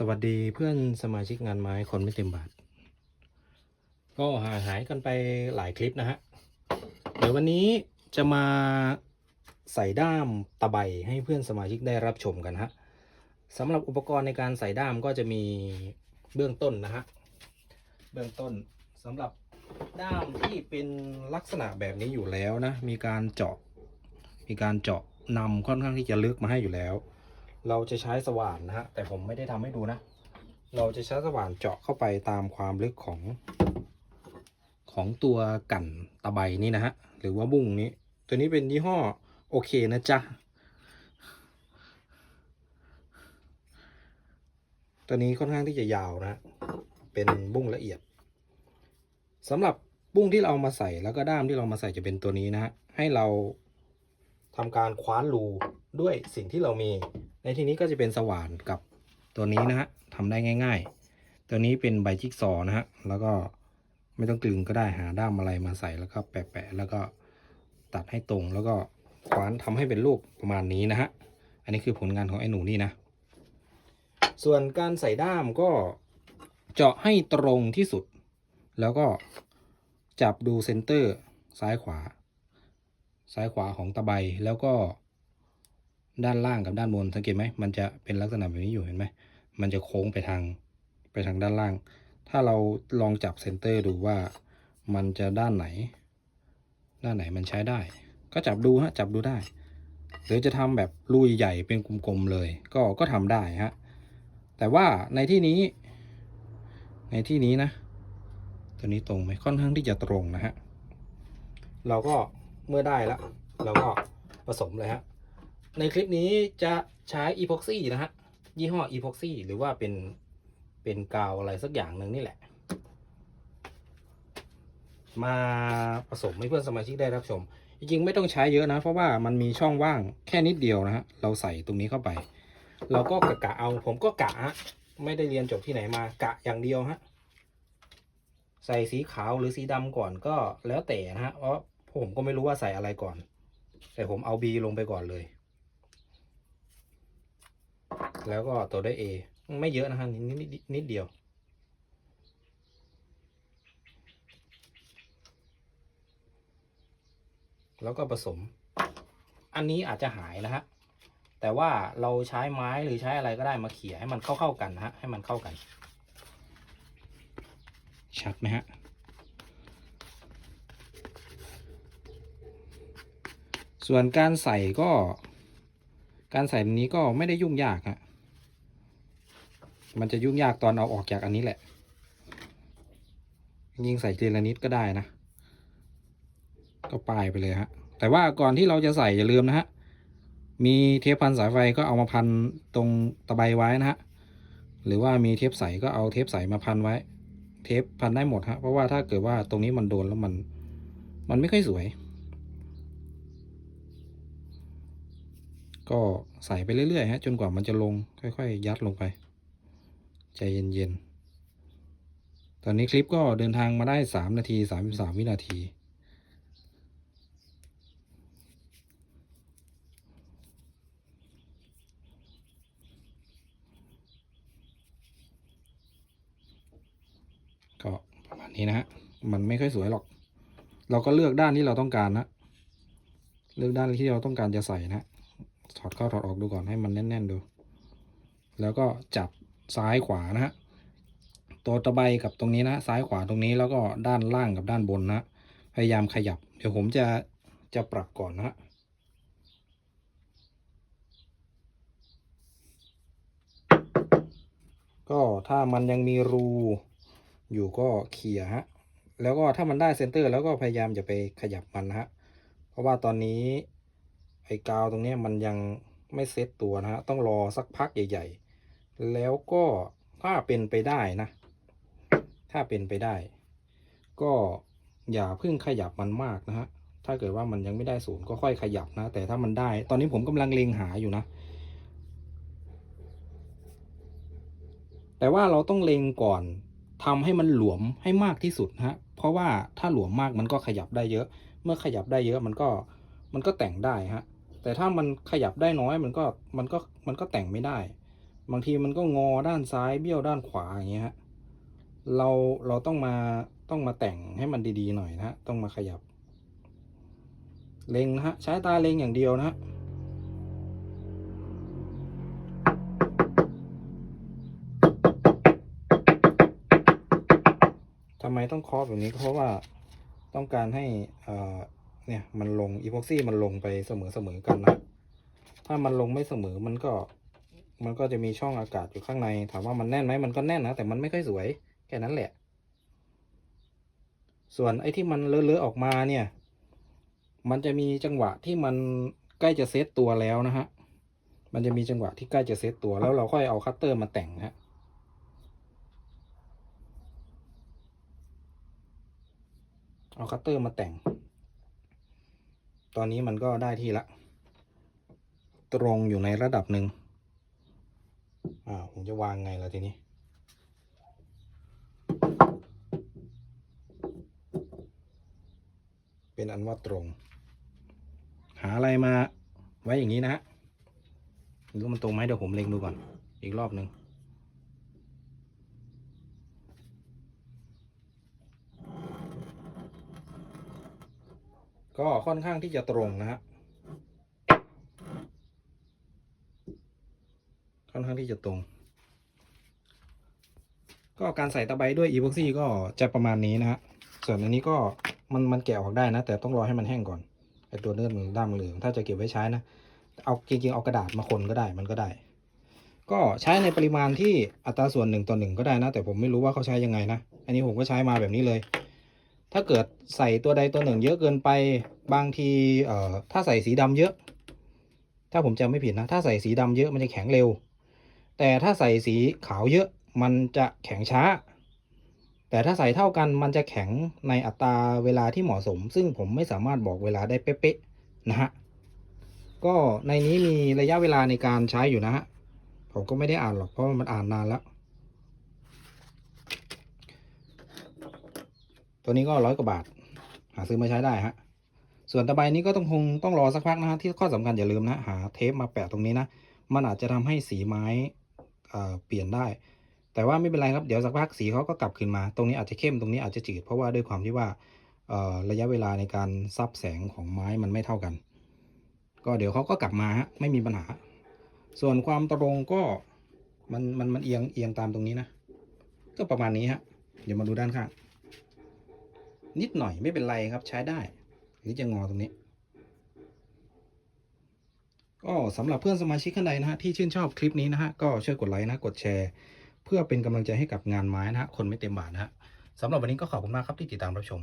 สวัสดีเพื่อนสมาชิกงานไม้คนไม่เต็มบาท ก็ห่างหายกันไปหลายคลิปนะฮะ เดี๋ยววันนี้จะมาใส่ด้ามตะไบให้เพื่อนสมาชิกได้รับชมกันฮะสำหรับอุปกรณ์ในการใส่ด้ามก็จะมีเบื้องต้นนะฮะ เบื้องต้นสำหรับด้ามที่เป็นลักษณะแบบนี้อยู่แล้วนะ มีการเจาะ มีการเจาะนำค่อนข้างที่จะลึกมาให้อยู่แล้ว เราจะใช้สว่านนะฮะแต่ผมไม่ได้ทำให้ดูนะ เราจะใช้สว่านเจาะเข้าไปตามความลึกของของตัวกั่นตะไบนี่นะฮะหรือว่าบุ้งนี้ ตัวนี้เป็นยี่ห้อโอเคนะจ๊ะตัวนี้ค่อนข้างที่จะยาวนะ เป็นบุ้งละเอียดสำหรับบุ้งที่เราเอามาใส่แล้วก็ด้ามที่เรามาใส่จะเป็นตัวนี้นะฮะให้เราทำการคว้านรูด้วยสิ่งที่เรามี ในที่นี้ก็จะเป็นสว่านกับตัวนี้นะฮะทำได้ง่าย ๆ ตัวนี้เป็นใบจิ๊กซอนะฮะแล้วก็ไม่ต้องกลึงก็ได้หาด้ามอะไรมาใส่แล้วก็แปะๆแล้วก็ตัดให้ตรงแล้วก็คว้านทำให้เป็นรูปประมาณนี้นะฮะอันนี้คือผลงานของไอ้หนูนี่นะ ส่วนการใส่ด้ามก็เจาะให้ตรงที่สุด แล้วก็จับดูเซนเตอร์ซ้ายขวา ซ้ายขวาของตะไบแล้วก็ ด้านล่างกับด้านบนสังเกตไหมมันจะเป็นลักษณะแบบนี้อยู่เห็นไหมมันจะโค้งไปทางไปทางด้านล่าง ถ้าเราลองจับเซนเตอร์ดูว่ามันจะด้านไหน ด้านไหนมันใช้ได้ ก็จับดูฮะจับดูได้ หรือจะทำแบบรูใหญ่เป็นกลมๆเลย ก็ก็ทำได้ฮะแต่ว่าในที่นี้ ในที่นี้นะ ตัวนี้ตรงไหมค่อนข้างที่จะตรงนะฮะเราก็เมื่อได้แล้วเราก็ผสมเลยฮะ ในคลิปนี้จะใช้อีพ็อกซี่นะฮะ ยี่ห้ออีพ็อกซี่หรือว่าเป็นเป็นกาวอะไรสักอย่างหนึ่งนี่แหละ มาผสมให้เพื่อนสมาชิกได้รับชม จริงๆไม่ต้องใช้เยอะนะ เพราะว่ามันมีช่องว่างแค่นิดเดียวนะฮะ เราใส่ตรงนี้เข้าไป เราก็กะกะเอา ผมก็กะฮะ ไม่ได้เรียนจบที่ไหนมากะอย่างเดียวฮะ ใส่สีขาวหรือสีดำก่อนก็แล้วแต่นะฮะ เพราะผมก็ไม่รู้ว่าใส่อะไรก่อน แต่ผมเอา B ลงไปก่อนเลย แล้วก็ตัวด้วย A ไม่เยอะนะฮะนิดนิดนิดเดียว แล้วก็ผสม อันนี้อาจจะหายนะฮะ แต่ว่าเราใช้ไม้หรือใช้อะไรก็ได้มาเขี่ยให้มันเข้าๆกันนะฮะ ให้มันเข้ากัน ชัดไหมฮะส่วนการใส่ก็ การใส่แบบนี้ก็ไม่ได้ยุ่งยากฮะ มันจะยุ่งยากตอนเอาออกจากอันนี้แหละ ยิงใส่ทีละนิดก็ได้นะ ก็ปลายไปเลยฮะ แต่ว่าก่อนที่เราจะใส่อย่าลืมนะฮะ มีเทปพันสายไฟก็เอามาพันตรงตะไบไว้นะฮะ หรือว่ามีเทปใสก็เอาเทปใสมาพันไว้ เทปพันได้หมดฮะ เพราะว่าถ้าเกิดว่าตรงนี้มันโดนแล้วมัน มันไม่ค่อยสวย ก็ใส่ไปเรื่อยๆฮะ จนกว่ามันจะลงค่อย ๆ ยัดลงไป ใจเย็นๆ ตอนนี้คลิปก็เดินทางมาได้สามนาทีสามสามวินาที ก็ประมาณนี้นะฮะ มันไม่ค่อยสวยหรอก เราก็เลือกด้านที่เราต้องการนะ เลือกด้านที่เราต้องการจะใส่นะถอดเข้าถอดออกดูก่อนให้มันแน่น ๆ ดู แล้วก็จับ ซ้ายขวานะฮะตัวตะไบกับตรงนี้นะซ้ายขวาตรงนี้แล้วก็ด้านล่างกับด้านบนนะพยายามขยับ เดี๋ยวผมจะจะปรับก่อนนะฮะก็ถ้ามันยังมีรูอยู่ก็เขี่ยฮะ แล้วก็ถ้ามันได้เซนเตอร์ แล้วก็พยายามจะไปขยับมันนะฮะ เพราะว่าตอนนี้ไอ้กาวตรงนี้มันยังไม่เซตตัวนะฮะ ต้องรอสักพักใหญ่ ๆ แล้วก็ถ้าเป็นไปได้นะ ถ้าเป็นไปได้ ก็อย่าเพิ่งขยับมันมากนะฮะ ถ้าเกิดว่ามันยังไม่ได้ศูนย์ก็ค่อยขยับนะ แต่ถ้ามันได้ ตอนนี้ผมกำลังเล็งหาอยู่นะ แต่ว่าเราต้องเล็งก่อนทำให้มันหลวมให้มากที่สุดฮะ เพราะว่าถ้าหลวมมากมันก็ขยับได้เยอะ เมื่อขยับได้เยอะมันก็มันก็แต่งได้ฮะ แต่ถ้ามันขยับได้น้อยมันก็มันก็มันก็แต่งไม่ได้ บางทีมันก็งอด้านซ้ายเบี้ยวด้านขวาอย่างเงี้ยฮะเราเราต้องมาต้องมาแต่งให้มันดีๆหน่อยนะฮะต้องมาขยับ เล็งนะฮะใช้ตาเล็งอย่างเดียวนะฮะทำไมต้องเคาะแบบนี้เพราะว่าต้องการให้เอ่อเนี่ยมันลงอีพ็อกซี่มันลงไปเสมอเสมอกันนะ ถ้ามันลงไม่เสมอมันก็ มันก็จะมีช่องอากาศอยู่ข้างใน ถามว่ามันแน่นไหมมันก็แน่นนะ แต่มันไม่ค่อยสวย แค่นั้นแหละ ส่วนไอ้ที่มันเลอะๆออกมาเนี่ย มันจะมีจังหวะที่มันใกล้จะเซตตัวแล้วนะฮะ มันจะมีจังหวะที่ใกล้จะเซตตัวแล้วเราค่อยเอาคัตเตอร์มาแต่งฮะเอาคัตเตอร์มาแต่ง ตอนนี้มันก็ได้ที่ละ ตรงอยู่ในระดับหนึ่ง อ่าผมจะวางไงล่ะทีนี้ เป็นอันว่าตรง หาอะไรมาไว้อย่างนี้นะฮะรู้มันตรงไหมเดี๋ยวผมเล็งดูก่อน อีกรอบหนึ่งก็ค่อนข้างที่จะตรงนะฮะ ค่อนข้าง ที่จะตรง ก็การใส่ตะไบด้วยอีพ็อกซี่ก็จะประมาณนี้นะฮะส่วนอันนี้ก็มันมันแกะออกได้นะ แต่ต้องรอให้มันแห้งก่อนไอตัวเนื้อมือด้ามเหลืองถ้าจะเก็บไว้ใช้นะเอาจริงๆเอากระดาษมาคนก็ได้มันก็ได้ ก็ใช้ในปริมาณที่อัตราส่วนหนึ่งต่อหนึ่งก็ได้นะ แต่ผมไม่รู้ว่าเขาใช้ยังไงนะอันนี้ผมก็ใช้มาแบบนี้เลย ถ้าเกิดใส่ตัวใดตัวหนึ่ง เยอะเกินไปบางทีเอ่อถ้าใส่สีดำเยอะ ถ้าผมจำไม่ผิดนะ ถ้าใส่สีดำเยอะมันจะแข็งเร็ว แต่ถ้าใส่สีขาวเยอะมันจะแข็งช้า แต่ถ้าใส่เท่ากันมันจะแข็งในอัตราเวลาที่เหมาะสม ซึ่งผมไม่สามารถบอกเวลาได้เป๊ะๆนะฮะ ก็ในนี้มีระยะเวลาในการใช้อยู่นะฮะ ผมก็ไม่ได้อ่านหรอกเพราะมันอ่านนานแล้ว ตัวนี้ก็ร้อยกว่าบาท หาซื้อมาใช้ได้ฮะ ส่วนตะไบนี้ก็ต้องคงต้องรอสักพักนะฮะที่ข้อสำคัญอย่าลืมนะหาเทปมาแปะตรงนี้นะ มันอาจจะทำให้สีไม้ เปลี่ยนได้ แต่ว่าไม่เป็นไรครับเดี๋ยวสักพักสีเขาก็กลับคืนมา ตรงนี้อาจจะเข้มตรงนี้อาจจะจืด เพราะว่าด้วยความที่ว่าระยะเวลาในการซับแสงของไม้มันไม่เท่ากัน ก็เดี๋ยวเขาก็กลับมาฮะไม่มีปัญหา ส่วนความตรงก็มันมันมันเอียงเอียงตามตรงนี้นะ ก็ประมาณนี้ฮะเดี๋ยวมาดูด้านข้างนิดหน่อยไม่เป็นไรครับใช้ได้หรือจะงอตรงนี้ ก็สำหรับเพื่อนสมาชิกท่านใดนะฮะที่ชื่นชอบคลิปนี้นะฮะก็ช่วยกดไลค์นะกดแชร์ เพื่อเป็นกำลังใจให้กับงานไม้นะฮะคนไม่เต็มบาทนะฮะสำหรับวันนี้ก็ขอบคุณมากครับที่ติดตามรับชม